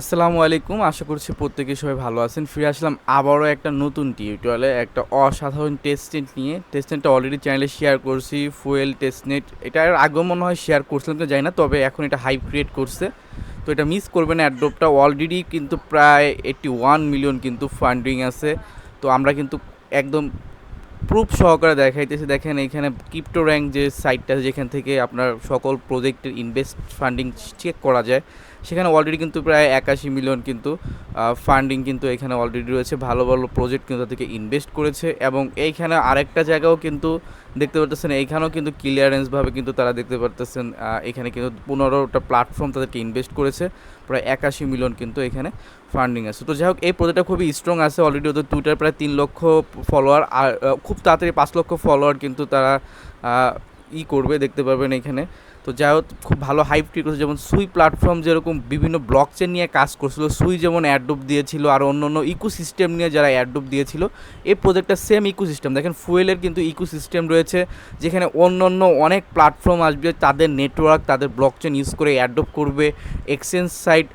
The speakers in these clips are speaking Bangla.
আসসালামু আলাইকুম। আশা করছি প্রত্যেকে সবাই ভালো আছেন। ফিরে আসলাম আবারও একটা নতুন টিউটোরিয়ালে একটা অসাধারণ টেস্টনেট নিয়ে। টেস্টনেটটা অলরেডি চ্যানেলে শেয়ার করছি ফুয়েল টেস্টনেট এটা এর আগেও মনে হয় শেয়ার করছিলাম, তো জানি না তবে এখন এটা হাইপ ক্রিয়েট করছে। তো এটা মিস করবেন অ্যাড্রপটা অলরেডি কিন্তু প্রায় এইটটি ওয়ান মিলিয়ন কিন্তু ফান্ডিং আছে। তো আমরা কিন্তু একদম প্রুফ সহকারে দেখাইতেছে। দেখেন এখানে ক্রিপ্টো র্যাঙ্ক যে সাইটটা যেখান থেকে আপনার সকল প্রজেক্টের ইনভেস্ট ফান্ডিং চেক করা যায়, সেখানে অলরেডি কিন্তু প্রায় একাশি মিলিয়ন কিন্তু ফান্ডিং কিন্তু এখানে অলরেডি রয়েছে। ভালো ভালো প্রজেক্ট কিন্তু থেকে ইনভেস্ট করেছে এবং এইখানে আরেকটা জায়গাও কিন্তু দেখতে পারতেছেন, এইখানেও কিন্তু ক্লিয়ারেন্সভাবে কিন্তু তারা দেখতে পারতেছেন এখানে কিন্তু পনেরোটা প্ল্যাটফর্ম তাদেরকে ইনভেস্ট করেছে। প্রায় একাশি মিলিয়ন কিন্তু এখানে ফান্ডিং আছে। তো যাই হোক, এই প্রজেক্টটা খুবই স্ট্রং আছে অলরেডি ওদের টুইটার প্রায় তিন লক্ষ ফলোয়ার আর খুব তাড়াতাড়ি পাঁচ লক্ষ ফলোয়ার কিন্তু তারা ই করবে, দেখতে পারবেন এখানে। তো যাই হোক, খুব ভালো হাইপ ট্রি করছে। যেমন সুই প্ল্যাটফর্ম যেরকম বিভিন্ন ব্লক চেন নিয়ে কাজ করছিল, সুই যেমন অ্যাডোপ দিয়েছিল, আর অন্য অন্য ইকো সিস্টেম নিয়ে যারা অ্যাডোপ দিয়েছিল, এই প্রজেক্টটা সেম ইকো সিস্টেম দেখেন ফুয়েলের কিন্তু ইকো সিস্টেম রয়েছে, যেখানে অন্য অন্য অনেক প্ল্যাটফর্ম আসবে, তাদের নেটওয়ার্ক তাদের ব্লক চেন ইউজ করে অ্যাডোপ করবে এক্সচেঞ্জ সাইট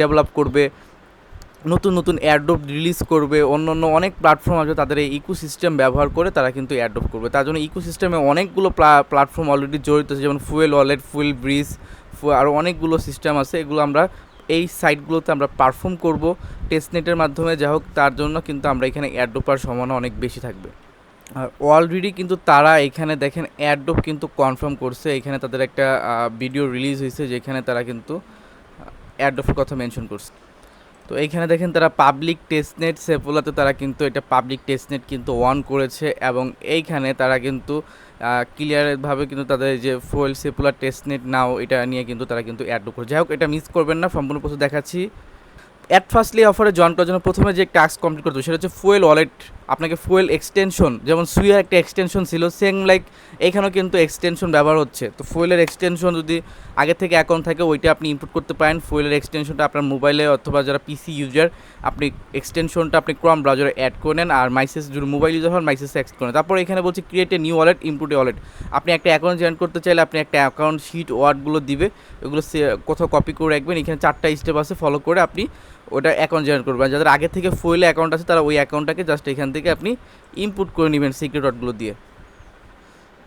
ডেভেলপ করবে। নতুন নতুন অ্যাডোপ রিলিজ করবে অন্য অন্য অনেক প্ল্যাটফর্ম আছে তাদের এই ইকো সিস্টেম ব্যবহার করে তারা কিন্তু অ্যাডোপ করবে। তার জন্য ইকো সিস্টেমে অনেকগুলো প্ল্যাটফর্ম অলরেডি জড়িত আছে, যেমন ফুয়েল ওয়ালেট ফুয়েল ব্রিজ আরও অনেকগুলো সিস্টেম আছে, এগুলো আমরা এই সাইটগুলোতে আমরা পারফর্ম করব। টেস্টনেটের মাধ্যমে যা হোক, তার জন্য কিন্তু আমরা এখানে অ্যাডোপার সম্ভাবনা অনেক বেশি থাকবে। আর অলরেডি কিন্তু তারা এখানে দেখেন অ্যাডোপ কিন্তু কনফার্ম করছে, এখানে তাদের একটা ভিডিও রিলিজ হয়েছে, যেখানে তারা কিন্তু অ্যাডোপের কথা মেনশন করছে। তো এইখানে দেখেন তারা পাবলিক টেস্টনেট সেফুলাতে তারা কিন্তু এটা পাবলিক টেস্টনেট কিন্তু অন করেছে এবং এইখানে তারা কিন্তু ক্লিয়ারভাবে কিন্তু তাদের যে ফুয়েল সেপুলার টেস্টনেট নাও এটা নিয়ে কিন্তু তারা কিন্তু অ্যাড করে যাই হোক, এটা মিস করবেন না, সম্পূর্ণ প্রস্তুত দেখাচ্ছি। অ্যাট ফার্স্টলি অফারে জয়েন করার জন্য প্রথমে যে টাস্ক কমপ্লিট করতে হবে সেটা হচ্ছে ফুয়েল ওয়ালেট আপনাকে ফুয়েল এক্সটেনশন যেমন সুইয়ার একটা এক্সটেনশন ছিল সেম লাইক এখানেও কিন্তু এক্সটেনশন ব্যবহার হচ্ছে। তো ফুয়েলের এক্সটেনশন যদি আগে থেকে অ্যাকাউন্ট থাকে, ওইটা আপনি ইনপুট করতে পারেন। ফুয়েলের এক্সটেনশনটা আপনার মোবাইলে অথবা যারা পিসি ইউজার আপনি এক্সটেনশনটা আপনি ক্রম ব্রাউজারে অ্যাড করে নেন আর মাইসেস যদি মোবাইল ইউজার হন মাইসেস অ্যাক্স করেন তারপর এখানে বলছে create a new wallet input a wallet আপনি একটা অ্যাকাউন্ট জয়েন করতে চাইলে আপনি একটা অ্যাকাউন্ট শিট ওয়ার্ডগুলো দিবে, এগুলো কোথাও কপি করে রাখবেন। এখানে চারটা স্টেপ আছে ফলো করে আপনি ওটা অ্যাকাউন্ট জয়েন করবেন যাদের আগে থেকে ফুয়েলে অ্যাকাউন্ট আছে, তারা ওই অ্যাকাউন্টটাকে জাস্ট এখান থেকে আপনি ইনপুট করে নেবেন সিক্রেট ওয়ার্ডগুলো দিয়ে।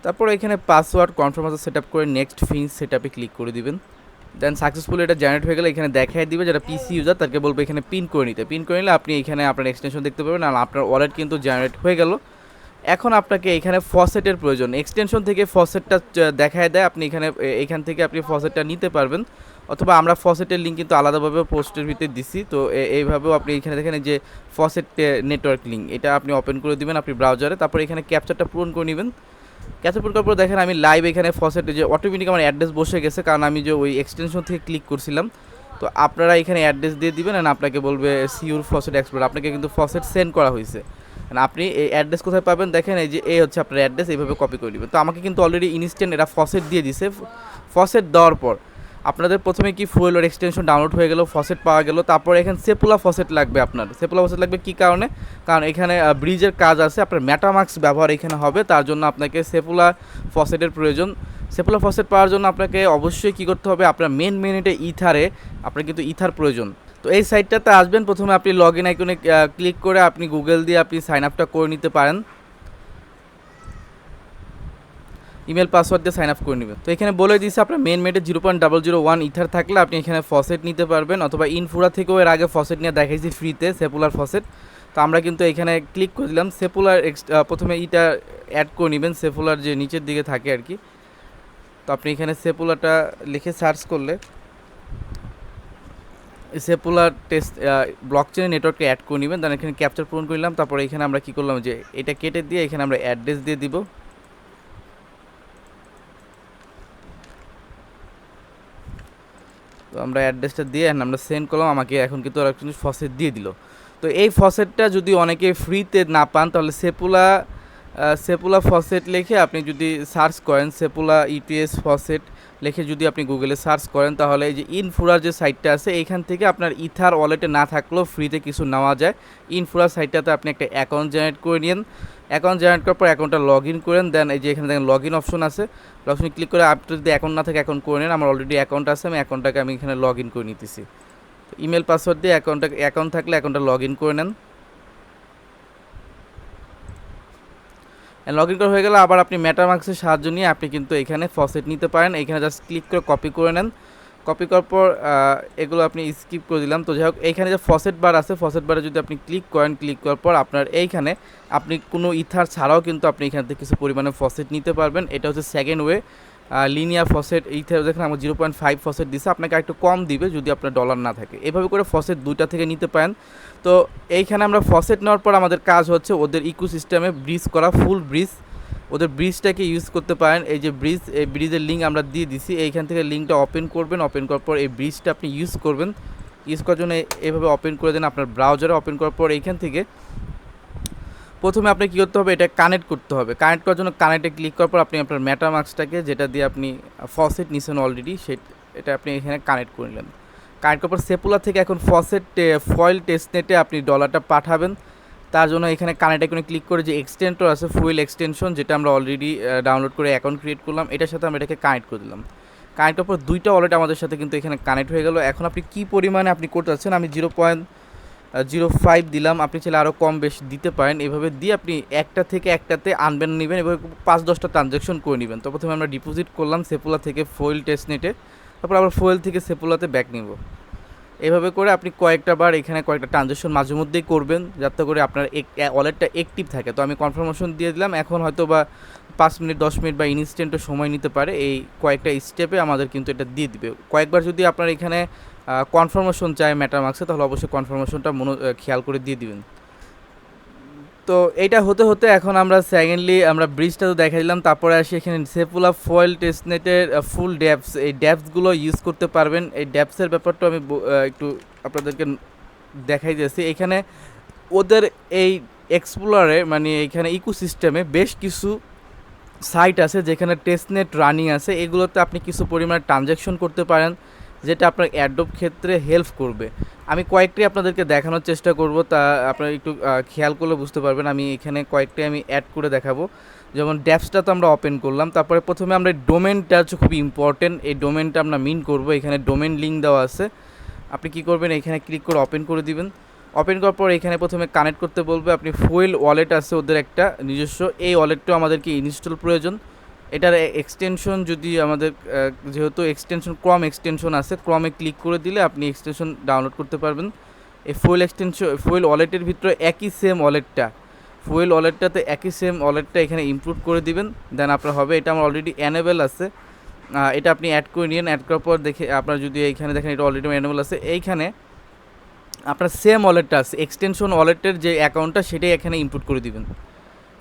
তারপর এখানে পাসওয়ার্ড কনফার্ম আছে সেট আপ করে নেক্সট ফিন সেট আপে ক্লিক করে দিবেন। দেন সাকসেসফুল এটা জেনারেট হয়ে গেলে এখানে দেখাই দিবে যারা পিসি ইউজার তাকে বলবে এখানে পিন করে নিতে। পিন করে নিলে আপনি এখানে আপনার এক্সটেনশন দেখতে পাবেন আর আপনার ওয়ালেট কিন্তু জেনারেট হয়ে গেল। এখন আপনাকে এখানে ফসেটের প্রয়োজন। এক্সটেনশন থেকে ফসেটটা দেখায় দেয়। আপনি এখানে এখান থেকে আপনি ফসেটটা নিতে পারবেন। অথবা আমরা ফসেটের লিঙ্ক কিন্তু আলাদাভাবে পোস্টের ভিতরে দিছি। তো এইভাবেও আপনি এখানে দেখেন যে ফসেট নেটওয়ার্ক লিঙ্ক এটা আপনি ওপেন করে দিবেন আপনি ব্রাউজারে তারপর এখানে ক্যাপচারটা পূরণ করে নেবেন। ক্যাপচার পূরণ করার পর দেখেন আমি লাইভ এখানে ফসেটে যে অটোমেটিক আমার অ্যাড্রেস বসে গেছে। কারণ আমি যে ওই এক্সটেনশন থেকে ক্লিক করছিলাম তো আপনারা এখানে অ্যাড্রেস দিয়ে দিবেন আর আপনাকে বলবে সিউর ফসেট এক্সপ্লোর আপনাকে কিন্তু ফসেট সেন্ড করা হয়েছে। আপনি এই অ্যাড্রেস কোথায় পাবেন? দেখেন এই যে, এই হচ্ছে আপনার অ্যাড্রেস এইভাবে কপি করে নেবেন। তো আমাকে কিন্তু অলরেডি ইনস্ট্যান্ট এরা ফসেট দিয়ে দিছে। ফসেট দেওয়ার পর আপনাদের প্রথমে কি ফুয়েল এক্সটেনশন ডাউনলোড হয়ে গেল ফসেট পাওয়া গেল, তারপর এখানে সেপুলা ফসেট লাগবে আপনার। সেপুলা ফসেট লাগবে কি কারণে? কারণ এখানে ব্রিজের কাজ আছে, আপনার ম্যাটামাক্স ব্যবহার এখানে হবে, তার জন্য আপনাকে সেপুলা ফসেটের প্রয়োজন। সেপুলা ফসেট পাওয়ার জন্য আপনাকে অবশ্যই কী করতে হবে, আপনার মেন মেনিটে ইথারে আপনার কিন্তু ইথার প্রয়োজন। তো এই সাইটটাতে আসবেন, প্রথমে আপনি লগ ইন আইকনে ক্লিক করে আপনি গুগল দিয়ে আপনি সাইন আপটা করে নিতে পারেন। ইমেল পাসওয়ার্ড দিয়ে সাইন আপ করে নেবেন। তো এখানে বলে দিয়েছে আপনার মেন মেটে zero point double zero one ether থাকলে আপনি এখানে ফসেট নিতে পারবেন, অথবা ইনফুরা থেকেও এর আগে ফসেট নিয়ে দেখাইছি ফ্রিতে সেপুলার ফসেট তো আমরা কিন্তু এখানে ক্লিক করে দিলাম সেপুলার প্রথমে ইটা অ্যাড করে নেবেন সেপুলার যে নিচের দিকে থাকে আর কি। তো আপনি এখানে সেপুলারটা লিখে সার্চ করলে সেপুলার টেস্ট ব্লক চেনে নেটওয়ার্কে অ্যাড করে নেবেন তাহলে এখানে ক্যাপচার পূরণ করলাম তারপরে এখানে আমরা কী করলাম যে এটা কেটে দিয়ে এখানে আমরা অ্যাড্রেস দিয়ে দিব। তো আমরা অ্যাড্রেসটা দিয়ে আমরা সেন্ড করলাম, আমাকে এখন কিন্তু ওরা কিন্তু ফসেট দিয়ে দিল। তো এই ফসেটটা যদি অনেকে ফ্রিতে না পান, তাহলে সেপুলা সেপুলা ফসেট লিখে আপনি যদি সার্চ করেন, সেপুলা ইটিএস ফসেট লিখে যদি আপনি গুগলে সার্চ করেন, তাহলে এই যে ইনফুরার যে সাইটটা আছে, এইখান থেকে আপনার ইথার ওয়ালেটে না থাকলেও ফ্রিতে কিছু নেওয়া যায়। ইনফুরার সাইটটাতে আপনি একটা অ্যাকাউন্ট জেনারেট করে নিন অ্যাকাউন্ট জেনারেট করার পর অ্যাকাউন্টটা লগ ইন করেন দেন এই যে এখানে দেখেন লগ ইন অপশন আছে। লগ ইন ক্লিক করে আপনি যদি অ্যাকাউন্ট না থাকে অ্যাকাউন্ট করে নেন আমার অলরেডি অ্যাকাউন্ট আছে, আমি অ্যাকাউন্টটাকে আমি এখানে লগ ইন করে নিতেছি। ইমেল পাসওয়ার্ড দিয়ে অ্যাকাউন্টটা অ্যাকাউন্ট থাকলে অ্যাকাউন্টটা লগ ইন করে নেন। লগ ইন করা হয়ে গেলে আবার আপনি ম্যাটারমার্কসের সাহায্য নিয়ে আপনি কিন্তু এখানে ফসেট নিতে পারেন। এখানে জাস্ট ক্লিক করে কপি করে নেন। কপি করার পর এগুলো আপনি স্কিপ করে দিলাম। তো যাই হোক এইখানে যে ফসেট বার আছে ফসেট বারে যদি আপনি ক্লিক করেন ক্লিক করার পর আপনার এইখানে আপনি কোনো ইথার ছাড়াও কিন্তু আপনি এখান থেকে কিছু পরিমাণে ফসেট নিতে পারবেন। এটা হচ্ছে second way linear faucet ether দেখেন আমার জিরো পয়েন্ট ফাইভ ফসেট দিছে, আপনাকে একটু কম দিবে যদি আপনার ডলার না থাকে। এভাবে করে ফসেট দুইটা থেকে নিতে পারেন। তো এইখানে আমরা ফসেট নেওয়ার পর আমাদের কাজ হচ্ছে ওদের ইকোসিস্টেমে ব্রিজ করা ফুল ব্রিজ ওদের ব্রিজটাকে ইউজ করতে পারেন। এই যে ব্রিজ এই ব্রিজের লিঙ্ক আমরা দিয়ে দিছি। এইখান থেকে লিঙ্কটা ওপেন করবেন। ওপেন করার পর এই ব্রিজটা আপনি ইউজ করবেন। ইউজ করার জন্য এভাবে ওপেন করে দেন আপনার ব্রাউজারে ওপেন করার পর এইখান থেকে প্রথমে আপনি কী করতে হবে, এটা কানেক্ট করতে হবে। কানেক্ট করার জন্য কানেক্টে ক্লিক করার পর আপনি আপনার ম্যাটামার্ক্সটাকে যেটা দিয়ে আপনি ফসেট নিছেন অলরেডি সে এটা আপনি এখানে কানেক্ট করে নিলেন। কানেক্ট করার পর সেপুলা থেকে এখন ফসেট ফয়েল টেস্টনেটে আপনি ডলারটা পাঠাবেন। তার জন্য এখানে কানেক্ট আইকনে ক্লিক করে যে এক্সটেন্টর আছে ফুয়েল এক্সটেনশন যেটা আমরা অলরেডি ডাউনলোড করে অ্যাকাউন্ট ক্রিয়েট করলাম, এটার সাথে আমরা এটাকে কানেক্ট করে দিলাম। কানেক্ট করার পর দুইটা ওয়ালেট আমাদের সাথে কিন্তু এখানে কানেক্ট হয়ে গেল। এখন আপনি কী পরিমাণে আপনি করতে চাচ্ছেন আমি জিরো পয়েন্ট জিরো ফাইভ দিলাম। আপনি চাইলে আরও কম বেশি দিতে পারেন। এভাবে দিয়ে আপনি একটা থেকে একটাতে আনবেন, নেবেন, এভাবে পাঁচ দশটা ট্রানজ্যাকশন করে নেবেন। তো প্রথমে আমরা ডিপোজিট করলাম সেপুলা থেকে ফয়েল টেস্ট নেটে তারপর আবার ফয়েল থেকে সেপুলাতে ব্যাক নিব। এভাবে করে আপনি কয়েকটা বার এখানে কয়েকটা ট্রানজ্যাকশন মাঝে মধ্যেই করবেন, যাতে করে আপনার এক ওয়ালেটটা অ্যাক্টিভ থাকে। তো আমি কনফার্মেশন দিয়ে দিলাম। এখন হয়তো বা পাঁচ মিনিট, দশ মিনিট বা ইনস্ট্যান্টও সময় নিতে পারে। এই কয়েকটা স্টেপে আমাদের কিন্তু এটা দিয়ে দিবে। কয়েকবার যদি আপনার এখানে কনফার্মেশন চায় ম্যাটারমার্কসে তাহলে অবশ্যই কনফার্মেশনটা মনো খেয়াল করে দিয়ে দিবেন। তো এইটা হতে হতে এখন আমরা সেকেন্ডলি আমরা ব্রিজটা তো দেখা দিলাম, তারপরে আসি এখানে সেফুলা ফয়েল টেস্টনেটের ফুল ড্যাপস এই ড্যাপসগুলো ইউজ করতে পারবেন। এই ড্যাপসের ব্যাপারটা আমি একটু আপনাদেরকে দেখাই দিয়েছি। এখানে ওদের এই এক্সপ্লোরে মানে এখানে ইকোসিস্টেমে বেশ কিছু সাইট আছে যেখানে টেস্টনেট রানিং আছে। এগুলোতে আপনি কিছু পরিমাণে ট্রানজ্যাকশন করতে পারেন। যেটা আপনার অ্যাডোব ক্ষেত্রে হেল্প করবে। আমি কয়েকটি আপনাদেরকে দেখানোর চেষ্টা করব, তা আপনারা একটু খেয়াল করলে বুঝতে পারবেন। আমি এখানে কয়েকটি আমি অ্যাড করে দেখাবো। যেমন ড্যাপসটা তো আমরা ওপেন করলাম, তারপরে প্রথমে আমরা ডোমেনটা হচ্ছে খুবই ইম্পর্টেন্ট এই ডোমেনটা আমরা মিন করব, এখানে ডোমেন লিঙ্ক দেওয়া আছে। আপনি কি করবেন, এখানে ক্লিক করে ওপেন করে দিবেন। ওপেন করার পর এখানে প্রথমে কানেক্ট করতে বলবে, আপনি ফুয়েল ওয়ালেট আছে ওদের একটা, নিজস্ব। এই ওয়ালেটটাও আমাদেরকে ইনস্টল প্রয়োজন। এটার এক্সটেনশন যদি আমাদের যেহেতু এক্সটেনশন ক্রম এক্সটেনশন আছে ক্রমে ক্লিক করে দিলে আপনি এক্সটেনশন ডাউনলোড করতে পারবেন। এই ফুয়েল এক্সটেনশন ফুয়েল ওয়ালেটের ভিতরে একই সেম ওয়ালেটটা ফুয়েল ওয়ালেটটাতে একই সেম ওয়ালেটটা এখানে ইমপ্রুভ করে দিবেন। দেন আপনার হবে, এটা আমার অলরেডি অ্যানেবেল আছে। এটা আপনি অ্যাড করে নিন অ্যাড করার পর দেখে, আপনার যদি এইখানে দেখেন এটা অলরেডি অ্যানেবেল আছে। এইখানে আপনার সেম ওয়ালেটটা আছে। এক্সটেনশন ওয়ালেটের যে অ্যাকাউন্টটা সেটাই এখানে ইনপুট করে দিবেন।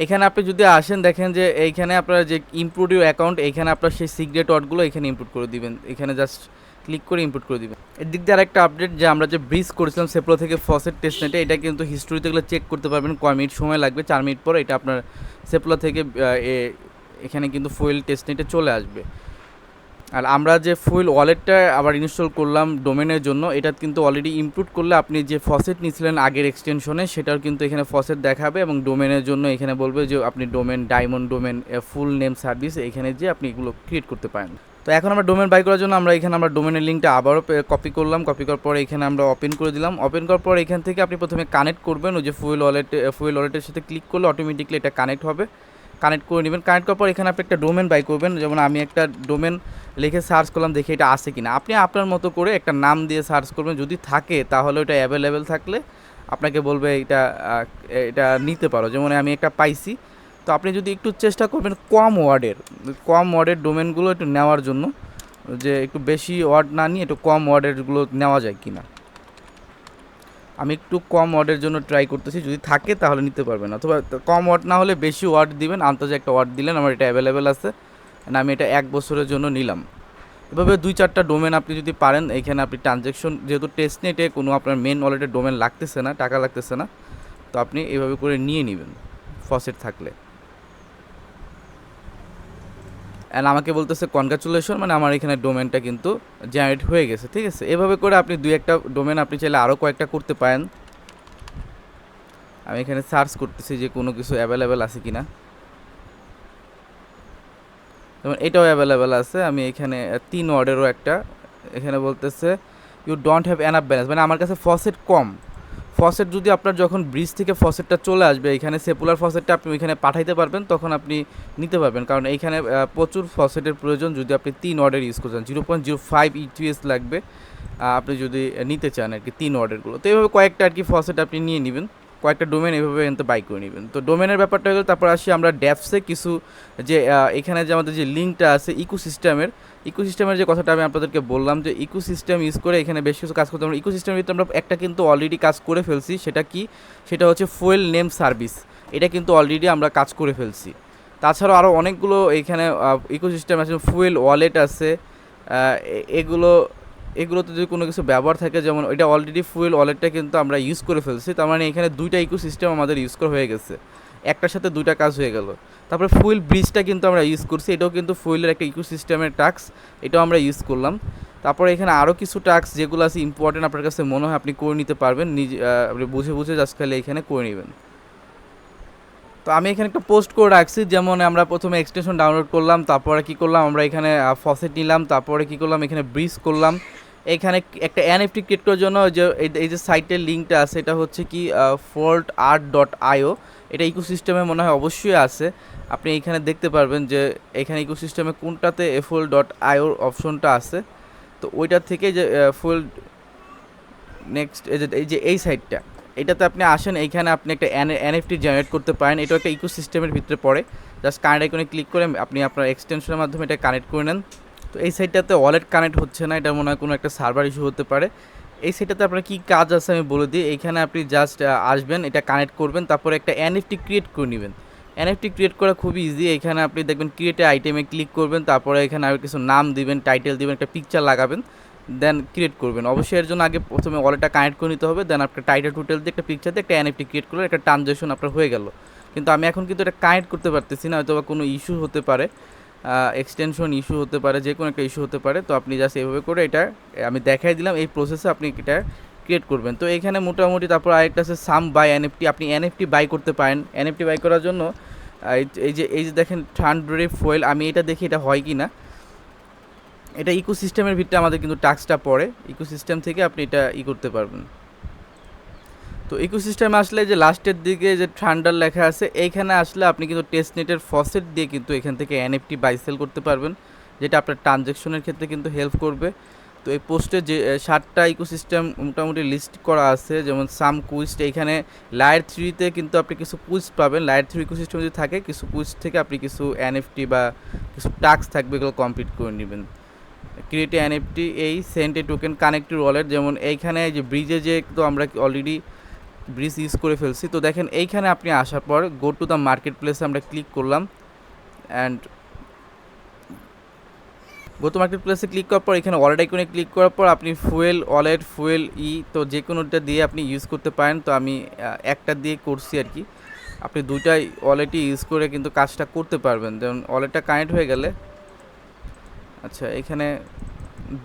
এখানে আপনি যদি আসেন, দেখেন যে এইখানে আপনার যে ইম্পোর্ট ইউ অ্যাকাউন্ট এখানে আপনার সেই সিগ্রেট ওয়ার্ডগুলো এখানে ইম্পোর্ট করে দিবেন। এখানে জাস্ট ক্লিক করে ইম্পোর্ট করে দিবেন। এর দিক দিয়ে আরেকটা আপডেট যে আমরা যে ব্রিজ করেছিলাম সেপ্রো থেকে ফসেট টেস্টনেটে এটা কিন্তু হিস্টোরিতে গেলে চেক করতে পারবেন, কয় মিনিট সময় লাগবে, চার মিনিট পর এটা আপনার সেপ্লো থেকে এখানে কিন্তু ফুয়েল টেস্টনেটে চলে আসবে। আর আমরা যে ফুয়েল ওয়ালেটটা আবার ইনস্টল করলাম ডোমেনের জন্য এটা কিন্তু অলরেডি ইমপ্রুভ করলে আপনি যে ফসেট নিয়েছিলেন আগের এক্সটেনশনে সেটাও কিন্তু এখানে ফসেট দেখাবে এবং ডোমেনের জন্য এখানে বলবে যে আপনি domain diamond domain full name service এখানে যে আপনি এগুলো ক্রিয়েট করতে পারেন। তো এখন আমরা ডোমেন বাই করার জন্য আমরা এখানে আমরা ডোমেনের লিঙ্কটা আবারও কপি করলাম কপি করার পরে এখানে আমরা ওপেন করে দিলাম। ওপেন করার পর এখান থেকে আপনি প্রথমে কানেক্ট করবেন, ওই যে ফুয়েল ওয়ালেট ফুয়েল ওয়ালেটের সাথে ক্লিক করলে অটোমেটিকলি এটা কানেক্ট হবে। কানেক্ট করে নেবেন। কানেক্ট করার পর এখানে আপনি একটা ডোমেন বাই করবেন। যেমন আমি একটা ডোমেন লিখে সার্চ করলাম, দেখি এটা আছে কিনা। আপনি আপনার মতো করে একটা নাম দিয়ে সার্চ করবেন। যদি থাকে, তাহলে ওটা অ্যাভেলেবেল থাকলে আপনাকে বলবে এটা এটা নিতে পারো। যেমন আমি একটা পাইছি। তো আপনি যদি একটু চেষ্টা করবেন কম ওয়ার্ডের কম ওয়ার্ডের ডোমেনগুলো একটু নেওয়ার জন্য, যে একটু বেশি ওয়ার্ড না নিয়ে একটু কম ওয়ার্ডেরগুলো নেওয়া যায় কিনা। আমি একটু কম ওয়ার্ডের জন্য ট্রাই করতেছি, যদি থাকে তাহলে নিতে পারবেন। অথবা কম ওয়ার্ড না হলে বেশি ওয়ার্ড দিবেন, আন্তর্জাতিক একটা ওয়ার্ড দিলেন, আমার এটা অ্যাভেলেবেল আছে। আমি এটা এক বছরের জন্য নিলাম। এভাবে দুই চারটা ডোমেন আপনি যদি পারেন, এখানে আপনি ট্রানজ্যাকশন যেহেতু টেস্ট নেটে কোনো আপনার মেন ওয়ালেটের ডোমেন লাগতেছে না, টাকা লাগতেছে না, তো আপনি এভাবে করে নিয়ে নেবেন ফসেট থাকলে। অ্যান্ড আমাকে বলতেছে কনগ্রাচুলেশন মানে আমার এখানে ডোমেনটা কিন্তু জেনারেট হয়ে গেছে, ঠিক আছে? এভাবে করে আপনি দুই একটা ডোমেন আপনি চাইলে আরও কয়েকটা করতে পারেন। আমি এখানে সার্চ করতেছি যে কোনো কিছু অ্যাভেলেবেল আছে কি না যেমন এটাও অ্যাভেলেবেল আছে, আমি এখানে তিন ওয়ার্ডেরও একটা। এখানে বলতেছে you don't have enough balance মানে আমার কাছে ফসেট কম। ফসেট যদি আপনার যখন ব্রিজ থেকে ফসেটটা চলে আসবে, এখানে সেপুলার ফসেটটা আপনি ওইখানে পাঠাইতে পারবেন, তখন আপনি নিতে পারবেন। কারণ এইখানে প্রচুর ফসেটের প্রয়োজন যদি আপনি তিন অর্ডার ইউজ করছেন zero point zero five ETH লাগবে আপনি যদি নিতে চান আর কি তিন অর্ডারগুলো তো এইভাবে কয়েকটা আর কি ফসেট আপনি নিয়ে নেবেন। কয়েকটা ডোমেন এভাবে এনতে বাই করে নেবেন। তো ডোমেনের ব্যাপারটা হলো, তারপর আসি আমরা ড্যাপসে কিছু যে এখানে যে আমাদের যে লিঙ্কটা আছে ইকোসিস্টেমের ইকোসিস্টেমের যে কথাটা আমি আপনাদেরকে বললাম যে ইকোসিস্টেম ইউজ করে এখানে বেশ কিছু কাজ করতে আমরা ইকোসিস্টেমের ভিতরে আমরা একটা কিন্তু অলরেডি কাজ করে ফেলছি, সেটা কি? সেটা হচ্ছে ফুয়েল নেম সার্ভিস এটা কিন্তু অলরেডি আমরা কাজ করে ফেলছি। তাছাড়াও আরও অনেকগুলো এখানে ইকোসিস্টেম আছে ফুয়েল ওয়ালেট আছে এগুলো এগুলোতে যদি কোনো কিছু ব্যবহার থাকে, যেমন এটা অলরেডি ফুয়েল ওয়ালেটটা কিন্তু আমরা ইউজ করে ফেলছি, তার মানে এখানে দুইটা ইকোসিস্টেম আমাদের ইউজ করা হয়ে গেছে। একটার সাথে দুইটা কাজ হয়ে গেল। তারপরে ফুয়েল ব্রিজটা কিন্তু আমরা ইউজ করছি, এটাও কিন্তু ফুয়েলের একটা ইকোসিস্টেমের টাস্ক এটাও আমরা ইউজ করলাম। তারপরে এখানে আরও কিছু টাস্ক যেগুলো আছে ইম্পর্টেন্ট আপনার কাছে মনে হয় আপনি করে নিতে পারবেন, নিজে আপনি বুঝে বুঝে জাস্ট খালি এখানে করে নেবেন। তো আমি এখানে একটা পোস্ট করে রাখছি, যেমন আমরা প্রথমে এক্সটেনশন ডাউনলোড করলাম, তারপরে কি করলাম, আমরা এখানে ফসেট নিলাম, তারপরে কি করলাম, এখানে ব্রিজ করলাম। এখানে একটা এনএফটি ক্রিয়েট করার জন্য যে, এই- যে সাইটের লিঙ্কটা আছে, এটা হচ্ছে কি ফোল্ট আর্ট ডট আইও এটা ইকোসিস্টেমে মনে হয় অবশ্যই আছে। আপনি এখানে দেখতে পারবেন যে, এখানে ইকোসিস্টেমে কোনটাতে এফোল ডট আইওর অপশনটা আছে। তো ওইটার থেকে যে ফুল নেক্সট এই যে, এই সাইডটা এটাতে আপনি আসেন, এইখানে আপনি একটা এনএফটি জেনারেট করতে পারেন। এটা একটা ইকোসিস্টেমের ভিতরে পড়ে। জাস্ট কানেক্ট আইকনে ক্লিক করে আপনি আপনার এক্সটেনশনের মাধ্যমে এটা কানেক্ট করে নেন। তো এই সাইডটাতে ওয়ালেট কানেক্ট হচ্ছে না, এটা মনে হয় কোনো একটা সার্ভার ইস্যু হতে পারে। এই সাইডটাতে আপনার কী কাজ আছে আমি বলে দিই। এইখানে আপনি জাস্ট আসবেন, এটা কানেক্ট করবেন, তারপরে একটা এনএফটি ক্রিয়েট করে নেবেন। এনএফটি ক্রিয়েট করা খুবই ইজি এখানে আপনি দেখবেন ক্রিয়েটে আইটেমে ক্লিক করবেন, তারপরে এখানে আর কিছু নাম দিবেন টাইটেল দিবেন, একটা পিকচার লাগাবেন দেন ক্রিয়েট করবেন। অবশ্যই এর জন্য আগে প্রথমে ওয়ালেটটা কানেক্ট করে নিতে হবে দেন আপনার টাইটেল টুটেল দিয়ে একটা পিকচার দিয়ে একটা এনএফটি ক্রিয়েট করলে একটা ট্রানজ্যাকশন আপনার হয়ে গেল। কিন্তু আমি এখন কিন্তু এটা কানেক্ট করতে পারতেছি না হয়তো বা কোনো ইস্যু হতে পারে। এক্সটেনশন ইস্যু হতে পারে, যে কোনো একটা ইস্যু হতে পারে, তো আপনি জাস্ট এইভাবে করে এটা আমি দেখাই দিলাম, এই প্রসেসে আপনি এটা ক্রিয়েট করবেন। তো এখানে মোটামুটি তারপর আরেকটা আছে সাম বাই এনএফটি আপনি এনএফটি বাই করতে পারেন। এনএফটি বাই করার জন্য এই- যে, এই যে দেখেন থান্ড্রে ফয়েল আমি এটা দেখি এটা হয় কি না এটা ইকোসিস্টেমের ভিত্তিতে আমাদের কিন্তু টাস্কটা পড়ে। ইকোসিস্টেম থেকে আপনি এটা ই করতে পারবেন। তো ইকোসিস্টেমে আসলে যে লাস্টের দিকে যে ঠান্ডার লেখা আছে, এইখানে আসলে আপনি কিন্তু টেস্ট নেটের ফসেট দিয়ে কিন্তু এখান থেকে এনএফটি বাই সেল করতে পারবেন, যেটা আপনার ট্রানজ্যাকশনের ক্ষেত্রে কিন্তু হেল্প করবে। তো এই পোস্টে যে সাতটা ইকোসিস্টেম মোটামুটি লিস্ট করা আছে, যেমন সাম কুইস্ট এইখানে লায়ার থ্রিতে কিন্তু আপনি কিছু কুইস্ট পাবেন। লায়ার থ্রি ইকোসিস্টেম যদি থাকে, কিছু কুইস্ট থেকে আপনি কিছু এনএফটি বা কিছু টাস্ক থাকবে, এগুলো কমপ্লিট করে নেবেন। ক্রিয়েট এনএফটি এই সেন্টে টোকেন কানেক্টেড ওয়ালেট যেমন এইখানে যে ব্রিজে যে তো আমরা অলরেডি ব্রিজ ইউজ করে ফেলছি। তো দেখেন, এইখানে আপনি আসার পর গো টু দ্য মার্কেট প্লেসে আমরা ক্লিক করলাম অ্যান্ড গো টু মার্কেট প্লেসে ক্লিক করার পর, এখানে ওয়ালেট আইকনে ক্লিক করার পর আপনি ফুয়েল ওয়ালেট ফুয়েল ই তো যে কোনোটা দিয়ে আপনি ইউজ করতে পারেন। তো আমি একটা দিয়ে করছি আর কি। আপনি দুইটাই ওয়ালেটই ইউজ করে কিন্তু কাজটা করতে পারবেন। যেমন ওয়ালেটটা কানেক্ট হয়ে গেলে আচ্ছা এখানে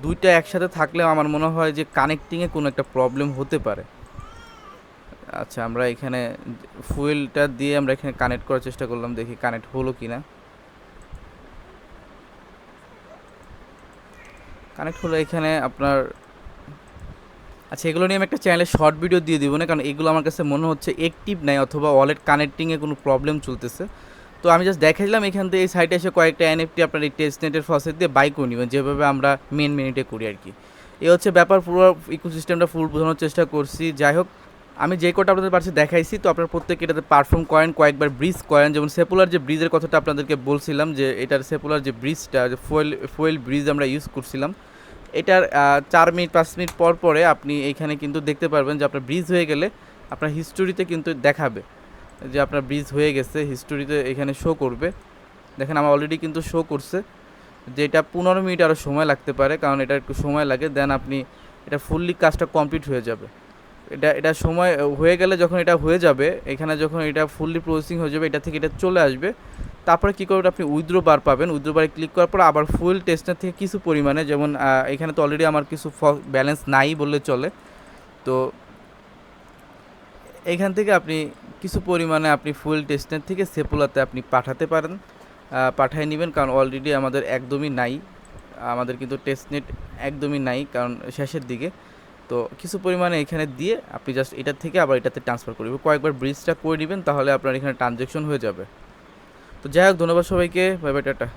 দুইটা একসাথে থাকলেও আমার মনে হয় যে কানেক্টিংয়ে কোনো একটা প্রবলেম হতে পারে। আচ্ছা আমরা এখানে ফুয়েলটা দিয়ে আমরা এখানে কানেক্ট করার চেষ্টা করলাম, দেখি কানেক্ট হলো কি না কানেক্ট হলো এখানে আপনার আচ্ছা এগুলো নিয়ে আমি একটা চ্যানেলে শর্ট ভিডিও দিয়ে দিব না, কারণ এগুলো আমার কাছে মনে হচ্ছে অ্যাক্টিভ নাই, অথবা ওয়ালেট কানেক্টিংয়ে কোনো প্রবলেম চলতেছে। তো আমি জাস্ট দেখাইলাম, এখান থেকে এই সাইটে এসে কয়েকটা এনএফটি আপনার এই টেস্ট নেটের ফসেট দিয়ে বাই করে নেবেন, যেভাবে আমরা মেন মিনিটে করি আর কি। এই হচ্ছে ব্যাপার পুরো ইকোসিস্টেমটা ফুল বোঝানোর চেষ্টা করছি, যাই হোক। আমি যে কোটা আপনাদের পাশে দেখাইছি, তো আপনার প্রত্যেকে এটাতে পারফর্ম করেন, কয়েকবার ব্রিজ করেন। যেমন সেপুলার যে ব্রিজের কথাটা আপনাদেরকে বলছিলাম, যে এটার সেপুলার যে ব্রিজটা যে ফুয়েল ফুয়েল ব্রিজ আমরা ইউজ করছিলাম, এটার চার মিনিট, পাঁচ মিনিট পর পরে আপনি এখানে কিন্তু দেখতে পারবেন যে আপনার ব্রিজ হয়ে গেলে আপনার হিস্টোরিতে কিন্তু দেখাবে। যে আপনার ব্রিজ হয়ে গেছে হিস্টোরিতে এখানে শো করবে। দেখেন আমার অলরেডি কিন্তু শো করছে যে এটা পনেরো মিনিট আরও সময় লাগতে পারে, কারণ এটা একটু সময় লাগে দেন আপনি এটা ফুললি কাজটা কমপ্লিট হয়ে যাবে। এটা এটা সময় হয়ে গেলে যখন এটা হয়ে যাবে, এখানে যখন এটা ফুললি প্রসেসিং হয়ে যাবে, এটা থেকে এটা চলে আসবে, তারপরে কী করবেন আপনি উইথড্রো বার পাবেন। উইথড্রো বারে ক্লিক করার পর আবার ফুল টেস্টার থেকে কিছু পরিমাণে, যেমন এখানে তো অলরেডি আমার কিছু ব্যালেন্স নাই বললে চলে। তো এখান থেকে আপনি কিছু পরিমাণে আপনি ফুল টেস্টনেট থেকে সেপুলাতে আপনি পাঠাতে পারেন। পাঠিয়ে নেবেন, কারণ অলরেডি আমাদের একদমই নাই। আমাদের কিন্তু টেস্টনেট একদমই নাই, কারণ শেষের দিকে। তো কিছু পরিমাণে এখানে দিয়ে আপনি জাস্ট এটা থেকে আবার এটাতে ট্রান্সফার করবেন কয়েকবার ব্রিজটা করে নেবেন, তাহলে আপনার এখানে ট্রানজ্যাকশন হয়ে যাবে। তো যাই হোক, ধন্যবাদ সবাইকে। Bye bye tata.